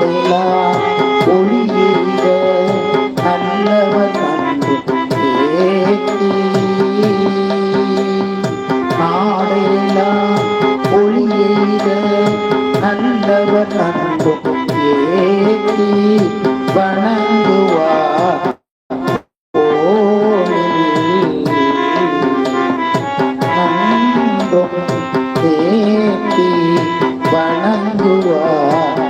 கருணா ஒளியிருந்த நல்லவர் நன்றி ஏற்றி நாடெல்லாம் ஒளியெய்த நல்லவர் நன்பு ஏற்றி வணங்குவார் ஏற்றி வணங்குவார்